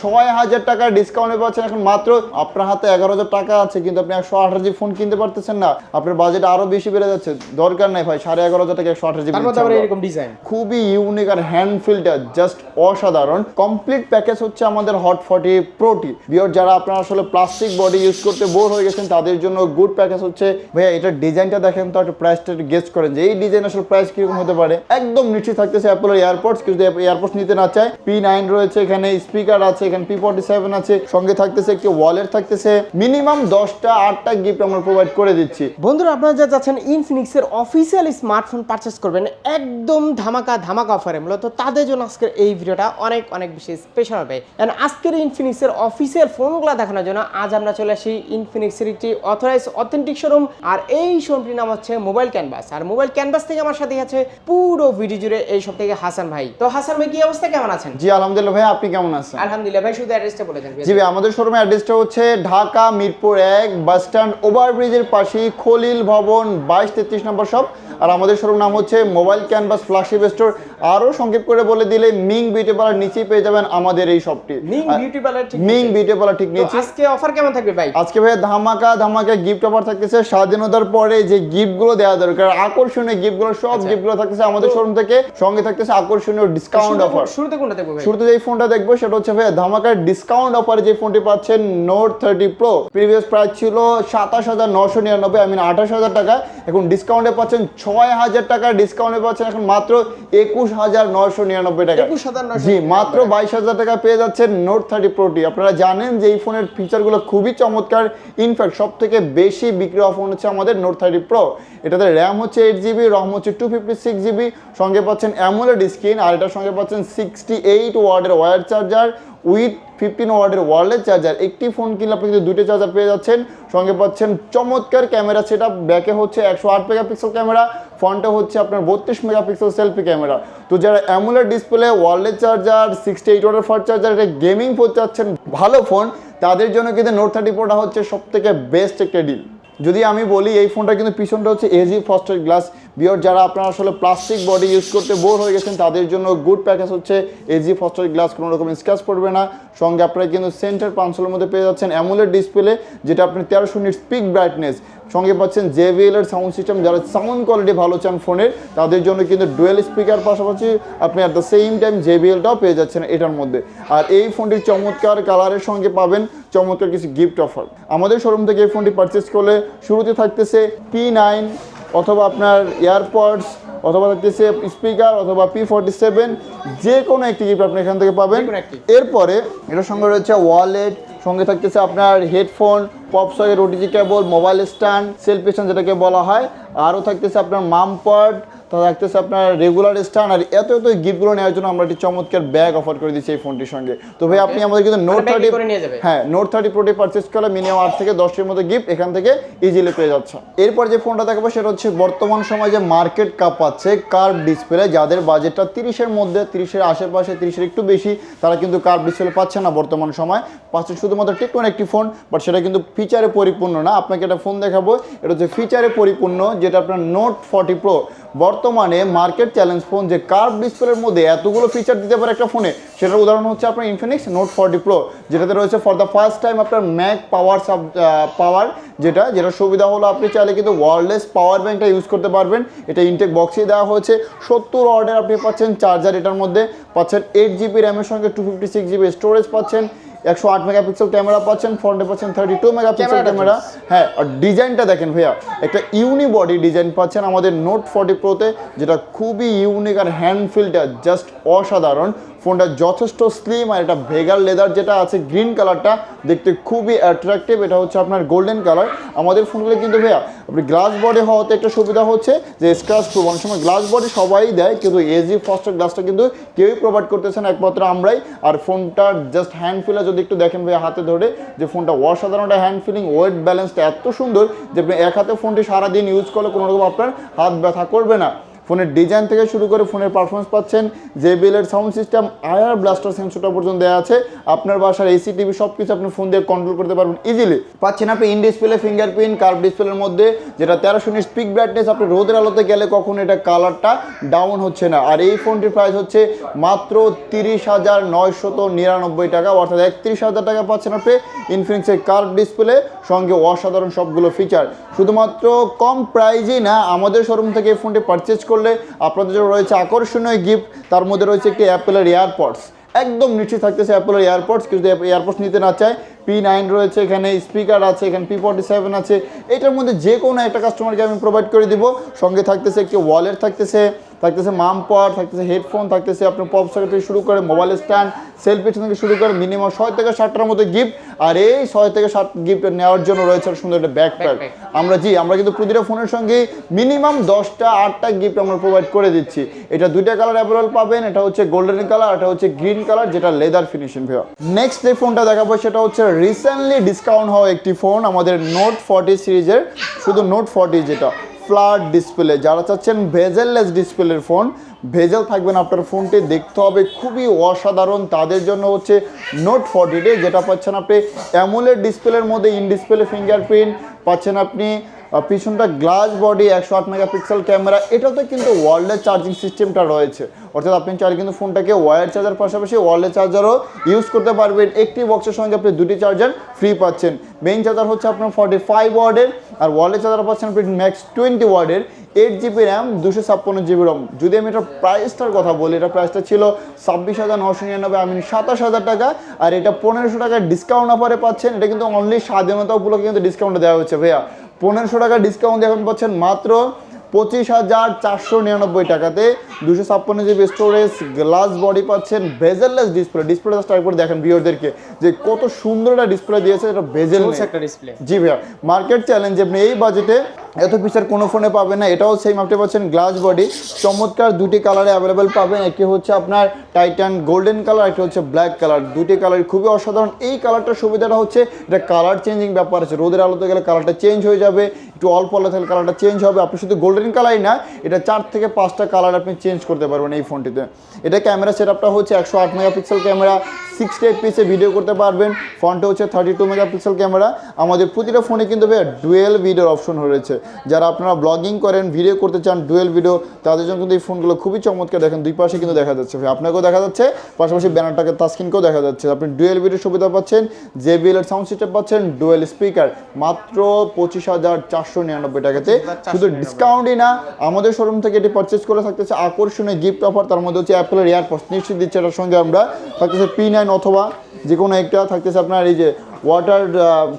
ছয় হাজার টাকার ডিসকাউন্টে পাচ্ছেন এখন মাত্র। আপনার হাতে এগারো হাজার টাকা আছে কিন্তু আপনি একশো আঠাশ জিবি ফোন কিনতে পারতেছেন না। আপনার বাজেট আরও বেশি বেড়ে যাচ্ছে। দরকার নাই ভাই সাড়ে এগারো হাজার টাকা একশো আঠাশ জিবি এরকম ডিজাইন খুবই ইউনিক আর হ্যান্ড ফিলটা জাস্ট অসাধারণ। কমপ্লিট প্যাকেজ হচ্ছে আমাদের হট ফর্টি প্রোটি বিয়র যারা আপনারা আসলে প্লাস্টিক বডি ইউজ করতে বোর হয়ে গেছেন তাদের জন্য গুড প্যাকেজ হচ্ছে। ভাইয়া এটা ডিজাইনটা দেখেন তো একটা প্রাইসটা গেস্ট করেন যে এই ডিজাইন আসলে প্রাইস কীরকম হতে পারে? একদম নিচে থাকতেছে অ্যাপলের এয়ারপোর্টস কিন্তু এয়ারপোর্টস নিতে না চায় পি নাইন রয়েছে এখানে স্পিকার আছে এখানে পি ফর্টি সেভেন আছে সঙ্গে থাকতেছে একটি ওয়ালেট থাকতেছে। মিনিমাম দশটা আটটা গিফট আমরা প্রোভাইড করে দিচ্ছি। বন্ধুরা আপনারা যা যাচ্ছেন ইনফিনিক্সের অফিসিয়াল স্মার্টফোন পারচেস করবেন একদম ধামাকা ধামাকা অফারে মূলত তাদের জন্য আজকের এই ভিডিওটা অনেক অনেক বেশি স্পেশাল হবে। And আজকের ইনফিনিক্সের অফিসিয়াল ফোনগুলো দেখানোর জন্য আজ আমরা চলে আসি ইনফিনিক্সের একটি অথরাইজ অথেন্টিক শোরুম আর এই শোরুমটির নাম হচ্ছে মোবাইল ক্যানভাস আর মোবাইল ক্যানভাস থেকে আমার সাথে আছে পুরো ভিডিও জুড়ে এই সব থেকে হাসান ভাই। তো হাসান ভাই কি অবস্থা? কেমন আছেন? জি আলহামদুলিল্লাহ ভাই আপনি কেমন আছেন? আলহামদুলিল্লাহ ভাই শুধু অ্যাড্রেসটা বলে দেন জি ভাই আমাদের শোরুমের অ্যাড্রেসটা হচ্ছে ঢাকা মিরপুর এক বাস স্ট্যান্ড ওভারব্রিজের পাশেই খলিল ভবন বাইশ তেত্রিশ নম্বর শপ আর আমাদের শোরুম নাম হচ্ছে মোবাইল ক্যানভাস ফ্ল্যাগশিপ স্টোর আরও সংক্ষেপ করে বলে দিলে মিং বিউটি পার্লার নিচেই পেয়ে যাবেন আমাদের এই শপটি মিং বিউটি পার্লার ঠিক মিং বিউটি পার্লার ঠিক নিচে। আজকে অফার কেমন থাকবে ভাই? আজকে ভাই ধামাকা ধামাকা গিফট অফার থাকতেছে। স্বাধীনতার পরে যে গিফটগুলো দেওয়া দরকার আকর্ষণীয় গিফটগুলো সব গিফটগুলো থাকতেছে আমাদের শোরুম থেকে। সঙ্গে থাকতেছে আকর্ষণীয় ডিসকাউন্ট অফার শুরুতে কোনটা দেখব শুরুতে যে ফোনটা দেখব সেটা হচ্ছে ভাই ধামাকার ডিসকাউন্ট অফারে যে ফোনটি পাচ্ছেন Note thirty pro previous price ছিল সাতাশ হাজার নশো নিরানব্বই আই মিন আঠাশ হাজার টাকা। এখন ডিসকাউন্টে পাচ্ছেন ছয় হাজার টাকা ডিসকাউন্টে পাচ্ছেন এখন মাত্র একুশ হাজার নশো নিরানব্বই টাকা। 21,999 জি মাত্র বাইশ হাজার টাকা পেয়ে যাচ্ছেন নোট থার্টি প্রোটি আপনারা জানেন যে এই ফোনের ফিচারগুলো খুবই চমৎকার। ইনফ্যাক্ট সব থেকে বেশি বিক্রি হওয়া ফোন হচ্ছে আমাদের নোট থার্টি প্রো এটাতে র্যাম হচ্ছে এইট জিবি রম হচ্ছে টু ফিফটি সিক্স জিবি সঙ্গে পাচ্ছেন অ্যামোলেড স্ক্রিন আর এটার সঙ্গে পাচ্ছেন সিক্সটি এইট ওয়ার্ডের ওয়ার চার্জার উইথ ফিফটিন ওয়ার্ডের ওয়ারলেস চার্জার। একটি ফোন কিনলে আপনি কিন্তু দুটো চার্জার পেয়ে যাচ্ছেন। সঙ্গে পাচ্ছেন চমৎকার ক্যামেরা সেটা ব্যাকে হচ্ছে একশো আট মেগাপিক্সেল ক্যামেরা, ফ্রন্টে হচ্ছে আপনার বত্রিশ মেগাপিক্সেল সেলফি ক্যামেরা। তো যারা AMOLED display wireless charger sixty eight ওয়ার্ডের ফার চার্জার এটা গেমিং ফোন চাচ্ছেন, ভালো ফোন, তাদের জন্য কিন্তু নোট থার্টি ফোরটা হচ্ছে সব থেকে বেস্ট একটা ডিল যদি আমি বলি এই ফোনটা কিন্তু পিছনটা হচ্ছে এজি ফস্টার গ্লাস বিয়র যারা আপনারা আসলে প্লাস্টিক বডি ইউজ করতে বোর হয়ে গেছেন, তাদের জন্য গুড প্যাকেজ হচ্ছে এজি ফস্টার গ্লাস কোনো রকম স্ক্র্যাচ পড়বে না। সঙ্গে আপনারা কিন্তু সেন্টার পাঁচশোর মধ্যে পেয়ে যাচ্ছেন অ্যামুলেট ডিসপ্লে যেটা আপনি তেরোশো নিট স্পিক ব্রাইটনেস সঙ্গে পাচ্ছেন জেভিএল এর সাউন্ড সিস্টেম যারা সাউন্ড কোয়ালিটি ভালো চান ফোনের তাদের জন্য কিন্তু ডুয়েল স্পিকার পাশাপাশি আপনি অ্যাট দ্য সেম টাইম জেভিএলটাও পেয়ে যাচ্ছেন এটার মধ্যে। আর এই ফোনটির চমৎকার কালারের সঙ্গে পাবেন চমৎকার কিছু গিফট অফার আমাদের শোরুম থেকে এই ফোনটি পারচেস করলে শুরুতে থাকতেছে পি নাইন অথবা আপনার এয়ারপডস অথবা থাকতেছে স্পিকার অথবা পি ফর্টি সেভেন যে কোনো একটি গিফট আপনি এখান থেকে পাবেন। এরপরে এটার সঙ্গে রয়েছে ওয়ালেট সঙ্গে থাকতেছে আপনার headphone pop socket OTG cable mobile stand selfie stand যেটাকে বলা হয় আরও থাকতেছে আপনার মাম পড তো থাকতেছে আপনার রেগুলার স্ট্যান্ড আর এত এত গিফটগুলো নেওয়ার জন্য আমরা একটি চমৎকার ব্যাগ অফার করে দিচ্ছি এই ফোনটির সঙ্গে। তো ভাই আপনি আমাদের কিন্তু নোট মানে থার্টি? হ্যাঁ নোট থার্টি প্রোটি পারচেস করলে মিনিমাম আট থেকে দশটির মতো গিফট এখান থেকে ইজিলি পেয়ে যাচ্ছে এরপর যে ফোনটা দেখাবো সেটা হচ্ছে বর্তমান সময় যে মার্কেট কাপ আছে কার্ভ ডিসপ্লে যাদের বাজেটটা তিরিশের মধ্যে তিরিশের আশেপাশে তিরিশের একটু বেশি তারা কিন্তু কার্ভ ডিসপ্লে পাচ্ছে না বর্তমান সময়। পাচ্ছে শুধুমাত্র টেকনোর একটি ফোন বাট সেটা কিন্তু ফিচারে পরিপূর্ণ না। আপনাকে একটা ফোন দেখাবো এটা হচ্ছে ফিচারে পরিপূর্ণ যেটা আপনার নোট ফর্টি প্রো বর্তমানে মার্কেট চ্যালেঞ্জ ফোন যে কার্ভ ডিসপ্লের মধ্যে এতগুলো ফিচার দিতে পারে একটা ফোনে, সেটার উদাহরণ হচ্ছে আপনার ইনফিনিক্স নোট ফর্টি প্রো যেটাতে রয়েছে ফর দ্য ফার্স্ট টাইম আপনার ম্যাক পাওয়ার সাব পাওয়ার যেটা যেটা সুবিধা হলো আপনি চাইলে কিন্তু ওয়ারলেস পাওয়ার ব্যাঙ্কটা ইউজ করতে পারবেন। এটা ইনটেক বক্সেই দেওয়া হয়েছে। সত্তর অর্ডার আপনি পাচ্ছেন চার্জার এটার মধ্যে। পাচ্ছেন এইট জিবি র্যামের সঙ্গে two fifty six GB storage পাচ্ছেন। একশো আট মেগাপিক্সেল ক্যামেরা পাচ্ছেন ফ্রন্টে পাচ্ছেন থার্টি টু মেগাপিক্সেল ক্যামেরা। হ্যাঁ আর ডিজাইনটা দেখেন ভাইয়া একটা ইউনিবডি ডিজাইন পাচ্ছেন আমাদের নোট ফর্টি প্রোতে যেটা খুবই ইউনিক আর হ্যান্ড ফিলটা জাস্ট অসাধারণ। ফোনটা যথেষ্ট স্লিম আর এটা ভেগার লেদার যেটা আছে গ্রিন কালারটা দেখতে খুবই অ্যাট্রাকটিভ এটা হচ্ছে আপনার গোল্ডেন কালার আমাদের ফোনগুলো কিন্তু ভাইয়া, আপনি গ্লাস বডি হওয়াতে একটা সুবিধা হচ্ছে যে স্ক্রাচ প্রুফ অনেক সময় গ্লাস বডি সবাই দেয়, কিন্তু এজি ফার্স্ট গ্লাসটা কিন্তু কেউই প্রোভাইড করতেছে না, একমাত্র আমরাই। আর ফোনটার জাস্ট হ্যান্ড ফিলে যদি একটু দেখেন ভাই হাতে ধরে, যে ফোনটা অসাধারণ একটা হ্যান্ড ফিলিং ওয়েট ব্যালেন্সটা এত সুন্দর যে আপনি এক হাতে ফোনটি সারাদিন ইউজ করলে কোনো রকম আপনার হাত ব্যথা করবে না। ফোনের ডিজাইন থেকে শুরু করে ফোনের পারফরমেন্স পাচ্ছেন JBL এর সাউন্ড সিস্টেম আয়ার ব্লাস্টার সেন্সরটা পর্যন্ত দেওয়া আছে। আপনার বাসার এসি টিভি সব কিছু আপনি ফোন দিয়ে কন্ট্রোল করতে পারবেন ইজিলি পাচ্ছেন আপনি ইন ডিসপ্লে ফিঙ্গারপ্রিন্ট কার্ভ ডিসপ্লের মধ্যে, যেটা তেরোশো নিট স্পিক ব্রাইটনেস আপনি রোদের আলোতে গেলে কখন এটা কালারটা ডাউন হচ্ছে না। আর এই ফোনটির প্রাইস হচ্ছে মাত্র তিরিশ হাজার নয়শত নিরানব্বই টাকা, অর্থাৎ একত্রিশ হাজার টাকা পাচ্ছেন আপনি ইনফিনিক্সের কার্ভ ডিসপ্লে সঙ্গে অসাধারণ সবগুলো ফিচার শুধুমাত্র কম প্রাইজেই না, আমাদের শোরুম থেকে এই ফোনটি পারচেজ করলে আপনাদের জন্য রয়েছে আকর্ষণীয় গিফট তার মধ্যে রয়েছে একটি অ্যাপেলের এয়ারপডস একদম নিশ্চিত থাকতেছে অ্যাপেলের এয়ারপডস কিন্তু এয়ারপডস নিতে না চায়। পি নাইন রয়েছে এখানে স্পিকার আছে এখানে পি ফর্টি সেভেন আছে। এটার মধ্যে যে কোনো একটা কাস্টমারকে আমি প্রোভাইড করে দিব। সঙ্গে থাকতেছে একটি ওয়ালেট থাকতেছে থাকতেছে মাম পাওয়ার থাকতেছে হেডফোন থাকতেছে আপনার পপ সকেট থেকে শুরু করে মোবাইল স্ট্যান্ড সেলফি থেকে শুরু করে মিনিমাম ছয় থেকে ষাটটার মতো গিফট আর এই ছয় থেকে ষাট গিফট নেওয়ার জন্য রয়েছে সুন্দর একটা ব্যাকপ্যাক আমরা জি আমরা কিন্তু প্রতিটা ফোনের সঙ্গে মিনিমাম দশটা আটটা গিফট আমরা প্রোভাইড করে দিচ্ছি। এটা দুইটা কালার অ্যাভেলেবল পাবেন। এটা হচ্ছে গোল্ডেন কালার এটা হচ্ছে গ্রিন কালার যেটা লেদার ফিনিশিং ভাইয়া। নেক্সট যে ফোনটা দেখাবো সেটা হচ্ছে রিসেন্টলি ডিসকাউন্ট হওয়া একটি ফোন আমাদের নোট ফর্টি সিরিজের, শুধু নোট ফর্টি যেটা ফ্ল্যাট ডিসপ্লে যারা চাচ্ছেন ভেজেললেস ডিসপ্লের ফোন ভেজেল থাকবেন আপনার ফোনটি দেখতে হবে খুবই অসাধারণ। তাদের জন্য হচ্ছে নোট ফর্টি যেটা পাচ্ছেন আপনি অ্যামুলের ডিসপ্লের মধ্যে ইন ডিসপ্লে ফিঙ্গারপ্রিন্ট পাচ্ছেন আপনি পিছনটা গ্লাস বডি একশো আট মেগাপিক্সেল ক্যামেরা এটাতে কিন্তু ওয়ার্ল্ডের চার্জিং সিস্টেমটা রয়েছে। অর্থাৎ আপনি চাইলে কিন্তু ফোনটাকে ওয়্যার চার্জার পাশাপাশি ওয়ার্ল্ডের চার্জারও ইউজ করতে পারবেন। একটি বক্সের সঙ্গে আপনি দুটি চার্জার ফ্রি পাচ্ছেন। মেইন চার্জার হচ্ছে আপনার ফর্টি ফাইভ ওয়ার্ডের আর ওয়ার্ল্ডের চার্জার পাচ্ছেন আপনি ম্যাক্স টোয়েন্টি ওয়ার্ডের। এইট জিবি র্যাম দুশো ছাপ্পান্ন জিবি রম যদি আমি এটার প্রাইসটার কথা বলি এটা প্রাইসটা ছিল ছাব্বিশ হাজার নশো নিরানব্বই, আমি সাতাশ হাজার টাকা আর এটা পনেরোশো টাকার ডিসকাউন্ট অফারে পাচ্ছেন। এটা কিন্তু অনলি স্বাধীনতা উপলক্ষে কিন্তু ডিসকাউন্ট দেওয়া হচ্ছে ভাইয়া। পনেরোশো টাকা ডিসকাউন্ট এখন পাচ্ছেন মাত্র পঁচিশ হাজার চারশো নিরানব্বই টাকাতে দুশো ছাপ্পান্ন জিবি স্টোরেজ গ্লাস বডি পাচ্ছেন ভেজেললেস ডিসপ্লে ডিসপ্লেটা স্টার্ট করে দেখেন ভিওরদেরকে যে কত সুন্দর একটা ডিসপ্লে দিয়েছে এটা ভেজেল একটা ডিসপ্লে জি ভাইয়া মার্কেট চ্যালেঞ্জ আপনি এই বাজেটে এত ফিচার কোনো ফোনে পাবেন না এটাও সেম আপনি পাচ্ছেন গ্লাস বডি চমৎকার দুটি কালারে অ্যাভেলেবেল পাবেন একটি হচ্ছে আপনার টাইটান গোল্ডেন কালার একটি হচ্ছে ব্ল্যাক কালার দুটি কালার খুবই অসাধারণ এই কালারটার সুবিধাটা হচ্ছে এটা কালার চেঞ্জিং ব্যাপার আছে রোদের আলোতে গেলে কালারটা চেঞ্জ হয়ে যাবে একটু অল্প আলো থাকলে কালারটা চেঞ্জ হবে। আপনি শুধু গোল্ডেন কালারই না, এটা চার থেকে পাঁচটা কালার আপনি চেঞ্জ করতে পারবেন এই ফোনটিতে এটা ক্যামেরা সেটআপটা হচ্ছে একশো আট মেগাপিক্সেল ক্যামেরা সিক্সটি পিসে ভিডিও করতে পারবেন। ফ্রন্টে হচ্ছে থার্টি টু মেগাপিক্সেল ক্যামেরা আমাদের প্রতিটা ফোনে কিন্তু ভাইয়া ডুয়েল ভিডিওর অপশন রয়েছে। যারা আপনারা ব্লগিং করেন ভিডিও করতে চান ডুয়েল ভিডিও তাদের জন্য কিন্তু এই ফোনগুলো খুবই চমৎকার। দেখেন দুই পাশে কিন্তু দেখা যাচ্ছে ভাই আপনাকেও দেখা যাচ্ছে, পাশাপাশি ব্যানারটাকে তাস্কিনকেও দেখা যাচ্ছে। আপনি ডুয়েল ভিডিও সুবিধা পাচ্ছেন জেবিএল সাউন্ড সিস্টেম পাচ্ছেন ডুয়েল স্পিকার মাত্র পঁচিশ হাজার চারশো নিরানব্বই টাকাতে। শুধু ডিসকাউন্টই না আমাদের শোরুম থেকে এটি পারচেস করে থাকতেছে আকর্ষণীয় গিফট অফার তার মধ্যে হচ্ছে অ্যাপেলের এয়ারপোর্ট নিশ্চিত দিচ্ছে এটার সঙ্গে আমরা থাকতেছে পি নাইন অথবা যে কোনো একটা থাকতেছে আপনার এই যে ওয়াটার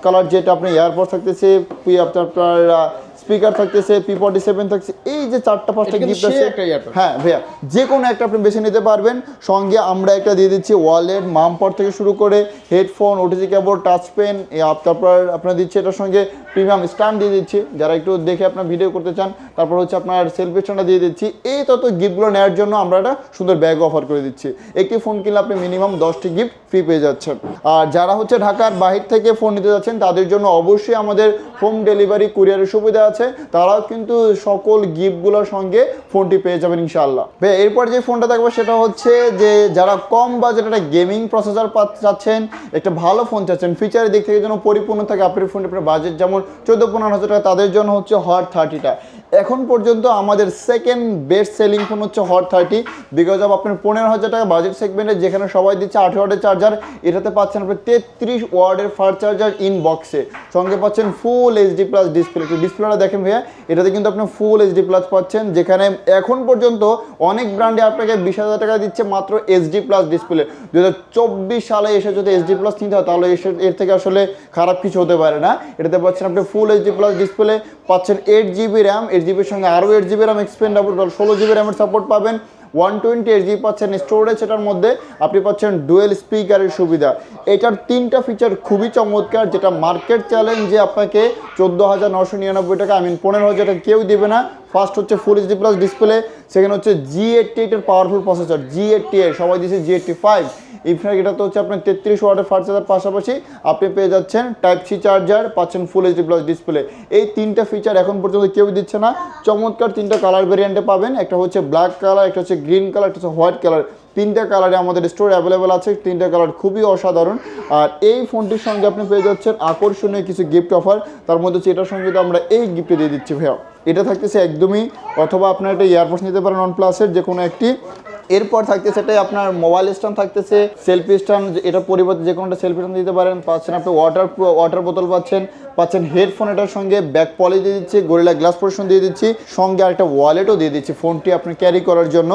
কালার যেটা আপনি এয়ারপোর্ট থাকতেছে আপনার স্পিকার থাকতেছে পি ফর্টি সেভেন থাকছে এই যে চারটা পাঁচটা গিফট আছে একটা earpod। হ্যাঁ ভাইয়া যে কোনো একটা আপনি বেছে নিতে পারবেন। সঙ্গে আমরা একটা দিয়ে দিচ্ছি ওয়ালেট মামপট থেকে শুরু করে headphone OTG cable touch pen তারপর আপনার দিচ্ছি এটার সঙ্গে প্রিমিয়াম স্ট্যান্ড দিয়ে দিচ্ছি। যারা একটু দেখে আপনার ভিডিও করতে চান তারপর হচ্ছে আপনার সেলফি স্ট্যান্ডটা দিয়ে দিচ্ছি। এই তত গিফটগুলো নেওয়ার জন্য আমরা একটা সুন্দর ব্যাগ অফার করে দিচ্ছি। একটি ফোন কিনলে আপনি মিনিমাম দশটি গিফট ফ্রি পেয়ে যাচ্ছেন। আর যারা হচ্ছে ঢাকার বাহির থেকে ফোন নিতে যাচ্ছেন তাদের জন্য অবশ্যই আমাদের হোম ডেলিভারি কুরিয়ারের সুবিধা আছে, তারাও কিন্তু সকল গিফটগুলোর সঙ্গে ফোনটি পেয়ে যাবেন ইনশাআল্লাহ। এরপর যে ফোনটা দেখব সেটা হচ্ছে যে যারা কম বাজেট একটা গেমিং প্রসেসর চাচ্ছেন, একটা ভালো ফোন চাচ্ছেন ফিচারের দিক থেকে যেন পরিপূর্ণ থাকে আপনার ফোন আপনার বাজেট যেমন চোদ্দ পনেরো হাজার টাকা, তাদের জন্য হচ্ছে হট থার্টিটা এখন পর্যন্ত আমাদের সেকেন্ড বেস্ট সেলিং ফোন হচ্ছে হট থার্টি বিকজ অফ আপনার পনেরো হাজার টাকা বাজেট সেগমেন্টে যেখানে সবাই দিচ্ছে আঠেরো ওয়ার্ডের চার্জার এটাতে পাচ্ছেন আপনি তেত্রিশ ওয়ার্ডের ফাস্ট চার্জার ইন বক্সে সঙ্গে পাচ্ছেন ফুল এইচডি প্লাস ডিসপ্লে একটু ডিসপ্লেটা দেখেন ভাইয়া, এটাতে কিন্তু আপনি ফুল এইচডি প্লাস পাচ্ছেন, যেখানে এখন পর্যন্ত অনেক ব্র্যান্ডে আপনাকে বিশ হাজার টাকা দিচ্ছে মাত্র এইচডি প্লাস ডিসপ্লে দু চব্বিশ সালে এসে যদি এইচডি প্লাস নিতে হয়, তাহলে এর থেকে আসলে খারাপ কিছু হতে পারে না। এটাতে পাচ্ছেন আপনি ফুল এইচডি প্লাস ডিসপ্লে পাচ্ছেন এইট জিবি র্যাম এইট জিবির সঙ্গে আরও এইট জিবি র্যাম এক্সপেন্ডেবল ষোলো জিবি র্যামের সাপোর্ট পাবেন। ওয়ান টোয়েন্টি এইট পাচ্ছেন স্টোরেজ এটার মধ্যে আপনি পাচ্ছেন ডুয়েল স্পিকারের সুবিধা। এটার তিনটা ফিচার খুবই চমৎকার, যেটা মার্কেট চ্যালেঞ্জ যে আপনাকে চোদ্দ হাজার নশো নিরানব্বই টাকা আই মিন পনেরো হাজার টাকা কেউ দেবে না ফার্স্ট হচ্ছে full HD plus display second হচ্ছে জি এইটটি এইটের powerful processor G eighty eight সবাই দিচ্ছে জি এইটটি ফাইভ ইনফ্যাক্ট এটা তো হচ্ছে আপনার তেত্রিশ ওয়াটের ফার্স্ট চার্জার পাশাপাশি আপনি পেয়ে যাচ্ছেন টাইপ সি চার্জার পাচ্ছেন ফুল এইচডি প্লাস ডিসপ্লে এই তিনটা ফিচার এখন পর্যন্ত কেউ দিচ্ছে না। চমৎকার তিনটা কালার ভেরিয়েন্টে পাবেন। একটা হচ্ছে ব্ল্যাক কালার একটা হচ্ছে গ্রিন কালার একটা হচ্ছে হোয়াইট কালার তিনটা কালারে আমাদের স্টোর অ্যাভেলেবেল আছে, তিনটা কালার খুবই অসাধারণ। আর এই ফোনটির সঙ্গে আপনি পেয়ে যাচ্ছেন আকর্ষণীয় কিছু গিফট অফার তার মধ্যে হচ্ছে এটার সঙ্গে তো আমরা এই গিফটে দিয়ে দিচ্ছি ভাইয়া। এটা থাকতেছে একদমই, অথবা আপনার একটা ইয়ারপোর্টস নিতে পারেন ওয়ান প্লাসের যে কোনো একটি। এরপর থাকতেছে এটাই আপনার মোবাইল স্ট্যান্ড থাকতেছে সেলফি স্ট্যান্ড এটা পরিবর্তে যে কোনোটা সেলফি স্ট্যান্ড দিতে পারেন, পাচ্ছেন আপনি ওয়াটার ওয়াটার বোতল পাচ্ছেন পাচ্ছেন হেডফোন এটার সঙ্গে ব্যাক পলি দিয়ে দিচ্ছি গরিলা গ্লাস পোর্শন দিয়ে দিচ্ছি, সঙ্গে আরেকটা ওয়ালেটও দিয়ে দিচ্ছি ফোনটি আপনি ক্যারি করার জন্য।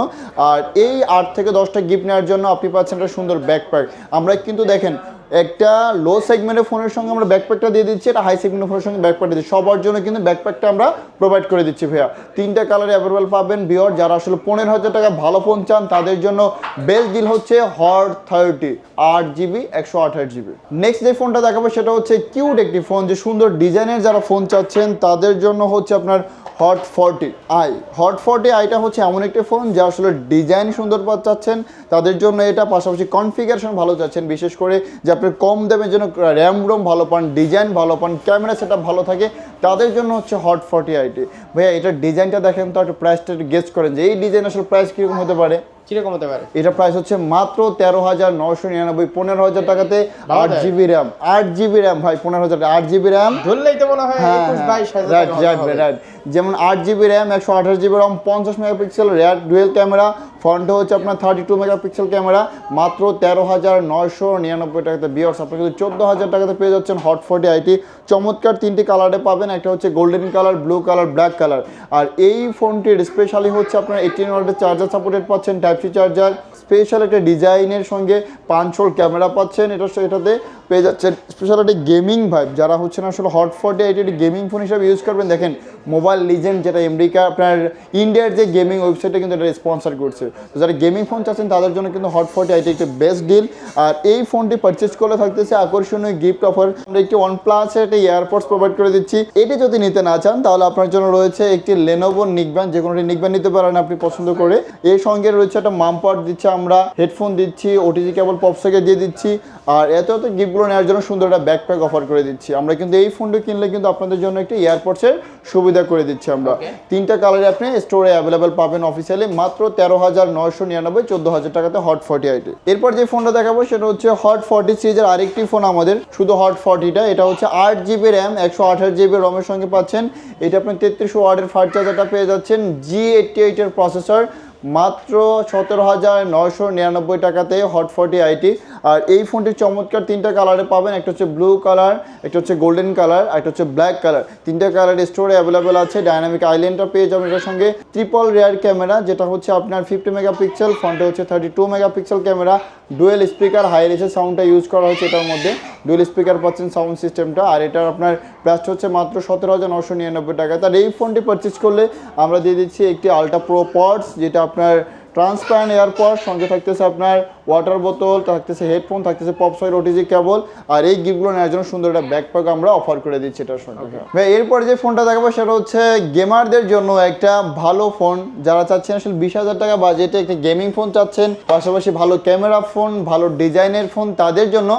আর এই আট থেকে দশটা গিফট নেওয়ার জন্য আপনি পাচ্ছেন একটা সুন্দর ব্যাকপ্যাক আমরা কিন্তু দেখেন একটা লো সেগমেন্টের ফোনের সঙ্গে আমরা ব্যাকপ্যাকটা দিয়ে দিচ্ছি এটা হাই সেগমেন্টের ফোনের সঙ্গে ব্যাকপ্যাকটা দিচ্ছি। সবার জন্য কিন্তু ব্যাকপ্যাকটা আমরা প্রোভাইড করে দিচ্ছি ভাইয়া। তিনটা কালারে অ্যাভেলেবেল পাবেন বিয়র যারা আসলে পনেরো হাজার টাকা ভালো ফোন চান, তাদের জন্য বেস্ট ডিল হচ্ছে হট থার্টি আট জিবি একশো আঠাশ জিবি নেক্সট যে ফোনটা দেখাবো, সেটা হচ্ছে কিউট একটি ফোন যে সুন্দর ডিজাইনের যারা ফোন চাচ্ছেন, তাদের জন্য হচ্ছে আপনার Hot forty I Hot forty আইটা হচ্ছে এমন একটি ফোন যা আসলে ডিজাইন সুন্দর চাচ্ছেন। তাদের জন্য এটা পাশাপাশি কনফিগারেশন ভালো চাচ্ছেন। বিশেষ করে যে আপনি কম দামের জন্য র্যাম রোম ভালো পান ডিজাইন ভালো পান ক্যামেরা সেটা ভালো থাকে, তাদের জন্য হচ্ছে হট ফর্টি আইটি ভাইয়া, এটা ডিজাইনটা দেখেন তো, একটা প্রাইসটা গেস্ট করেন যে এই ডিজাইন আসলে প্রাইস কীরকম হতে পারে? কীরকম হতে পারে? এটা প্রাইস হচ্ছে মাত্র তেরো হাজার নশো নিরানব্বই পনেরো হাজার টাকাতে আট জিবি র্যাম আট জিবি র্যাম ভাই পনেরো হাজার আট জিবি র্যাম ধরলেই তো মনে হয় হ্যাঁ রাইট রাইট রাইট যেমন আট জিবি র্যাম একশো আঠাশ জিবি র্যাম পঞ্চাশ মেগাপিক্সেল র্যাড ডুয়েল ক্যামেরা ফ্রন্টে হচ্ছে আপনার থার্টি টু মেগাপিক্সেল ক্যামেরা মাত্র তেরো হাজার নয়শো নিরানব্বই টাকাতে বিয়ার্স আপনি কিন্তু চোদ্দ হাজার টাকাতে পেয়ে যাচ্ছেন হট ফোর্টি আইটি চমৎকার তিনটি কালারে পাবেন। একটা হচ্ছে golden colour blue colour black colour আর এই ফোনটির স্পেশালি হচ্ছে আপনার এইটিন ওয়াটের চার্জার সাপোর্টেড পাচ্ছেন টাইপ চার্জার স্পেশাল একটা ডিজাইনের সঙ্গে পাঁচ হোল ক্যামেরা পাচ্ছেন। এটা এটাতে পেয়ে যাচ্ছেন স্পেশাল একটা গেমিং ভাইব যারা হচ্ছে না আসলে হট ফোর্টি আইটি একটি গেমিং ফোন হিসাবে ইউজ করবেন, দেখেন মোবাইল লিজেন্ড যেটা আমেরিকা আপনার ইন্ডিয়ার যে গেমিং ওয়েবসাইটে কিন্তু এটা স্পন্সর করছে। তো যারা গেমিং ফোন চাচ্ছেন তাদের জন্য কিন্তু হট ফোর্টি আইটি একটি বেস্ট ডিল আর এই ফোনটি পারচেস করলে থাকতেছে আকর্ষণীয় গিফট অফার আমরা একটি ওয়ান প্লাস একটি এয়ারপোর্টস প্রোভাইড করে দিচ্ছি। এটি যদি নিতে না চান তাহলে আপনার জন্য রয়েছে একটি লেনোভো নিকব্যান যে কোনো নিকব্যান নিতে পারেন আপনি পছন্দ করে। এর সঙ্গে রয়েছে একটা মামপার্ট দিচ্ছে আমরা। হেডফোন দিচ্ছি ওটিজি কেবল পপসকে দিয়ে দিচ্ছি। আর এত এত গিফটগুলো নেওয়ার জন্য সুন্দর একটা ব্যাকপ্যাক অফার করে দিচ্ছি। আমরা কিন্তু এই ফোনটি কিনলে কিন্তু আপনাদের জন্য একটি এয়ারপোর্টসের সুবিধা করে দিচ্ছি আমরা। তিনটা কালারে আপনি স্টোরে অ্যাভেলেবেল পাবেন অফিসিয়ালি মাত্র তেরো হাজার নয়শো নিরানব্বই, চোদ্দ হাজার টাকাতে হট ফর্টি আইটি এরপর যে ফোনটা দেখাবো, সেটা হচ্ছে হট ফর্টি সিরিজের আরেকটি ফোন আমাদের। শুধু হট ফর্টিটা এটা হচ্ছে আট জিবি র্যাম, একশো আঠাশ জিবি রমের সঙ্গে পাচ্ছেন। এটা আপনি তেত্রিশ ওয়ার্ডের ফাস্ট চার্জারটা পেয়ে যাচ্ছেন জি এইটটি এইটের প্রসেসর মাত্র সতেরো হাজার নয়শো নিরানব্বই টাকাতে হট ফর্টি আইটি আর এই ফোনটি চমৎকার তিনটা কালারে পাবেন, একটা হচ্ছে ব্লু কালার একটা হচ্ছে গোল্ডেন কালার একটা হচ্ছে ব্ল্যাক কালার তিনটা কালার স্টোরে অ্যাভেলেবেল আছে ডাইনামিক আইল্যান্ডটা পেয়ে যাবেন এটার সঙ্গে। ট্রিপল রেয়ার ক্যামেরা যেটা হচ্ছে আপনার ফিফটি মেগাপিক্সেল ফ্রন্টে হচ্ছে thirty two megapixel camera dual speaker high রেসের সাউন্ডটা ইউজ করা হয়েছে এটার মধ্যে। ডুয়েল স্পিকার পাচ্ছেন সাউন্ড সিস্টেমটা আর এটার আপনার প্রাইস হচ্ছে মাত্র সতেরো হাজার নশো নিরানব্বই টাকা তার এই ফোনটি পারচেস করলে আমরা দিয়ে দিচ্ছি একটি আলট্রা প্রো পডস যেটা আপনার ট্রান্সপ্যারেন্ট এয়ারপড সঙ্গে থাকতেছে আপনার ওয়াটার বোতল থাকতেছে হেডফোন থাকতেছে পপসয়ের ওটিজি কেবল আর এই গিফটগুলো নেওয়ার জন্য সুন্দর একটা ব্যাকপ্যাক আমরা অফার করে দিচ্ছি এটার সঙ্গে। ভাই এরপর যে ফোনটা দেখাবো সেটা হচ্ছে গেমারদের জন্য একটা ভালো ফোন যারা চাচ্ছেন আসলে বিশ হাজার টাকা বাজেটে একটা গেমিং ফোন চাচ্ছেন পাশাপাশি ভালো ক্যামেরা ফোন ভালো ডিজাইনের ফোন তাদের জন্য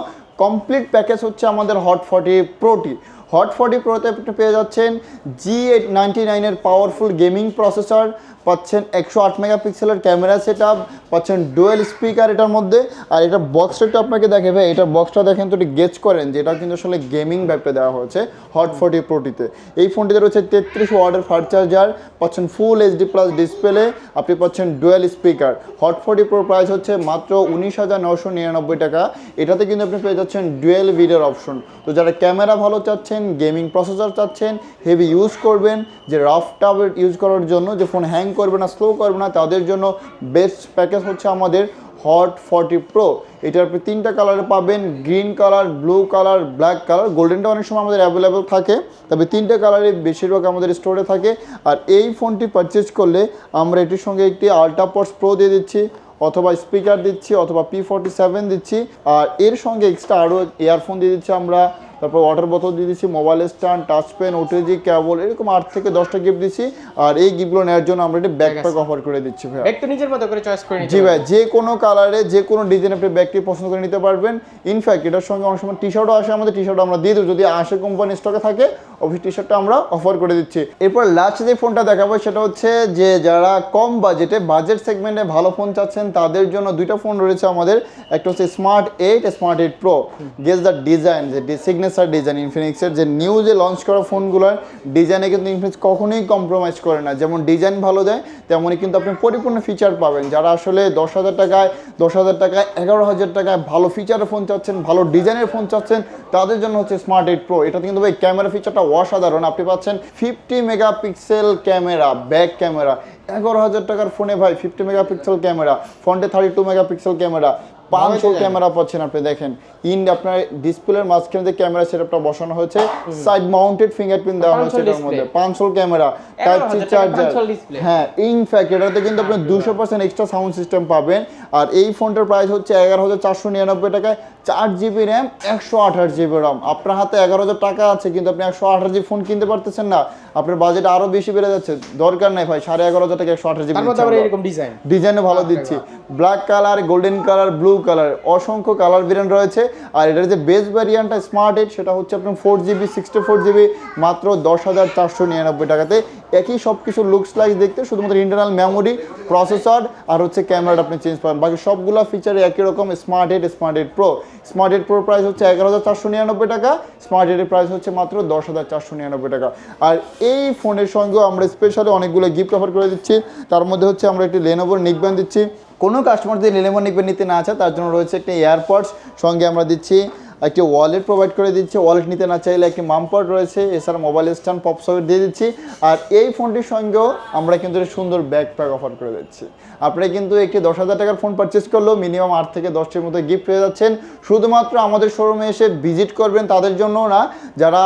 কমপ্লিট প্যাকেজ হচ্ছে আমাদের হট ফর্টি প্রোটি হট ফর্টি প্রোতে পেয়ে যাচ্ছেন জি এইট নাইনটি নাইনের পাওয়ারফুল গেমিং প্রসেসর পাচ্ছেন একশো আট মেগাপিক্সেলের ক্যামেরা সেট আপ পাচ্ছেন ডুয়েল স্পিকার এটার মধ্যে। আর এটা বক্সটা একটু আপনাকে দেখে ভাই এটার বক্সটা দেখেন তো একটু গেজ করেন যে এটা কিন্তু আসলে গেমিং ব্যাপটা দেওয়া হয়েছে হট ফর্টি প্রোটিতে এই ফোনটিতে রয়েছে তেত্রিশ ওয়ার্ডের ফাস্ট চার্জার পাচ্ছেন ফুল এইচডি প্লাস ডিসপ্লে আপনি পাচ্ছেন dual speaker hot forty pro price হচ্ছে মাত্র উনিশ হাজার নশো নিরানব্বই টাকা। এটাতে কিন্তু আপনি পেয়ে যাচ্ছেন ডুয়েল ভিডিওর অপশন তো যারা ক্যামেরা ভালো চাচ্ছেন গেমিং প্রসেসর চাচ্ছেন হেভি ইউজ করবেন, যে রাফ টাব ইউজ করার জন্য, যে ফোন হ্যাং করবে না স্লো করবে না, তাদের জন্য বেস্ট প্যাকেজ হচ্ছে আমাদের হট ফর্টি প্রো এটার আপনি তিনটা কালারে পাবেন green colour blue colour black colour গোল্ডেনটা অনেক সময় আমাদের অ্যাভেলেবেল থাকে, তবে তিনটা কালারে বেশিরভাগ আমাদের স্টোরে থাকে। আর এই ফোনটি পারচেজ করলে আমরা এটির সঙ্গে একটি আল্ট্রাপস প্রো দিয়ে দিচ্ছি, অথবা স্পিকার দিচ্ছি, অথবা পি ফর্টি সেভেন দিচ্ছি। আর এর সঙ্গে এক্সট্রা আরও ইয়ারফোন দিয়ে দিচ্ছি আমরা। তারপর ওয়াটার বোতল দিয়ে দিচ্ছি mobile stand touch pen OTG cable এরকম আট থেকে দশটা গিফট দিচ্ছি আর এই গিফটগুলো নেওয়ার জন্য আমরা একটি ব্যাকপ্যাক অফার করে দিচ্ছি ভাই ব্যাগ তো নিজের মতো করে চয়েস করে জি ভাই যে কোনো কালারে যে কোনো ডিজাইন আপনি ব্যাগটি পছন্দ করে নিতে পারবেন। ইনফ্যাক্ট এটার সঙ্গে অনেক সময় টি শার্টও আসে আমাদের টি শার্ট আমরা দিয়ে দেবো। যদি আসে কোম্পানি স্টকে থাকে অফিস টি আমরা অফার করে দিচ্ছি। এরপর লাস্ট যে ফোনটা দেখাবো সেটা হচ্ছে যে যারা কম বাজেটে বাজেট সেগমেন্টে ভালো ফোন চাচ্ছেন, তাদের জন্য দুইটা ফোন রয়েছে আমাদের। একটা হচ্ছে smart eight smart eight pro guess the design যে সিগনেচার ডিজাইন ইনফিনিক্সের যে নিউ যে লঞ্চ করা ফোনগুলোর ডিজাইনে কিন্তু ইনফিনিক্স কখনোই কম্প্রোমাইজ করে না। যেমন ডিজাইন ভালো দেয়, তেমনই কিন্তু আপনি পরিপূর্ণ ফিচার পাবেন। যারা আসলে দশ হাজার টাকায়, দশ হাজার টাকায়, এগারো হাজার টাকায় ভালো ফিচারের ফোন চাচ্ছেন, ভালো ডিজাইনের ফোন চাচ্ছেন তাদের জন্য হচ্ছে স্মার্ট এইট প্রো এটাতে কিন্তু ভাই ক্যামেরা ফিচারটা অসাধারণ। আপনি পাচ্ছেন fifty megapixel camera back camera এগারো হাজার টাকার ফোনে ভাই ফিফটি মেগাপিক্সেল ক্যামেরা ফ্রন্টে থার্টি টু মেগাপিক্সেল ক্যামেরা পাঁচশো। ক্যামেরা পাচ্ছেন আপনি দেখেন। ইন আপনার ডিসপ্লের মাঝখানে যে ক্যামেরা সেটআপটা বসানো হয়েছে সাইড মাউন্টেড ফিঙ্গারপ্রিন্ট দেওয়া হয়েছে এটার মধ্যে। পাঁচশো ক্যামেরা টাইপ সি চার্জার। হ্যাঁ ইনফ্যাক্ট এটাতে কিন্তু আপনি দুশো পার্সেন্ট এক্সট্রা সাউন্ড সিস্টেম পাবেন। আর এই ফোনটার প্রাইস হচ্ছে এগারো হাজার চারশো নিরানব্বই টাকায় চার জিবি র্যাম একশো আঠাশ জিবি র্যাম আপনার হাতে এগারো হাজার টাকা আছে কিন্তু আপনি একশো আঠাশ জিবি ফোন কিনতে পারতেছেন না। আপনার বাজেট আরও বেশি বেড়ে যাচ্ছে। দরকার নাই ভাই সাড়ে এগারো হাজার টাকা একশো আঠাশ জিবি ডিজাইন ডিজাইনে ভালো দিচ্ছি। Black colour golden colour blue colour অসংখ্য কালার ভেরিয়েন্ট রয়েছে। আর এটার যে বেস ভ্যারিয়েন্টটা স্মার্ট এইট সেটা হচ্ছে আপনার four GB sixty four GB মাত্র দশ হাজার চারশো নিরানব্বই টাকাতে একই সব কিছু লুকস লাইক দেখতে, শুধুমাত্র ইন্টারনাল মেমোরি প্রসেসর আর হচ্ছে ক্যামেরাটা আপনি চেঞ্জ পাবেন। বাকি সবগুলো ফিচারে একই রকম smart eight smart eight pro smart eight pro price হচ্ছে এগারো হাজার চারশো নিরানব্বই টাকা স্মার্ট এইটের প্রাইস হচ্ছে মাত্র দশ হাজার চারশো নিরানব্বই টাকা। আর এই ফোনের সঙ্গেও আমরা স্পেশালি অনেকগুলো গিফট অফার করে দিচ্ছি। তার মধ্যে হচ্ছে আমরা একটি লেনোভোর নিকব্যান্ড দিচ্ছি। কোনো কাস্টমার যদি লেনোভোর নিকব্যান্ড নিতে না চায়, তার জন্য রয়েছে একটি এয়ারপডস সঙ্গে আমরা দিচ্ছি একটি ওয়ালেট প্রোভাইড করে দিচ্ছে। ওয়ালেট নিতে না চাইলে একটি মামপড রয়েছে, এছাড়া মোবাইল স্ট্যান্ড পপ দিয়ে দিচ্ছি। আর এই ফোনটির সঙ্গেও আমরা কিন্তু সুন্দর ব্যাগ প্যাক অফার করে দিচ্ছি। আপনারা কিন্তু একটি দশ হাজার টাকার ফোন পারচেস করলেও মিনিমাম আট থেকে দশটির মতো গিফট পেয়ে যাচ্ছেন। শুধুমাত্র আমাদের শোরুমে এসে ভিজিট করবেন তাদের জন্য না, যারা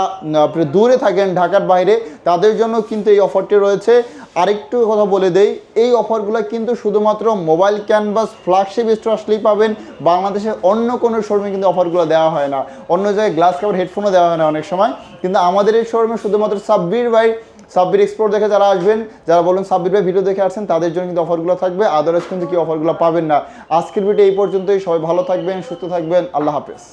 আপনি দূরে থাকেন ঢাকার বাইরে, তাদের জন্য কিন্তু এই অফারটি রয়েছে। আরেকটু কথা বলে দেই, এই অফারগুলো কিন্তু শুধুমাত্র মোবাইল ক্যানভাস, ফ্ল্যাগশিপ স্টোর আসলেই পাবেন। বাংলাদেশে অন্য কোনো শোরুমে কিন্তু অফারগুলো দেওয়া হয় না। অন্য জায়গায় গ্লাস কাভার হেডফোনও দেওয়া হয় না অনেক সময়। কিন্তু আমাদের এই শোরুমে শুধুমাত্র সাব্বির বাই সাব্বির এক্সপোর্ট দেখে যারা আসবেন, যারা বলুন সাব্বির ভাই ভিডিও দেখে আসছেন, তাদের জন্য কিন্তু অফারগুলো থাকবে। আদারওয়াইজ কিন্তু কি অফারগুলো পাবেন না। আজকের ভিডিও এই পর্যন্তই। সবাই ভালো থাকবেন, সুস্থ থাকবেন। আল্লাহ হাফেজ।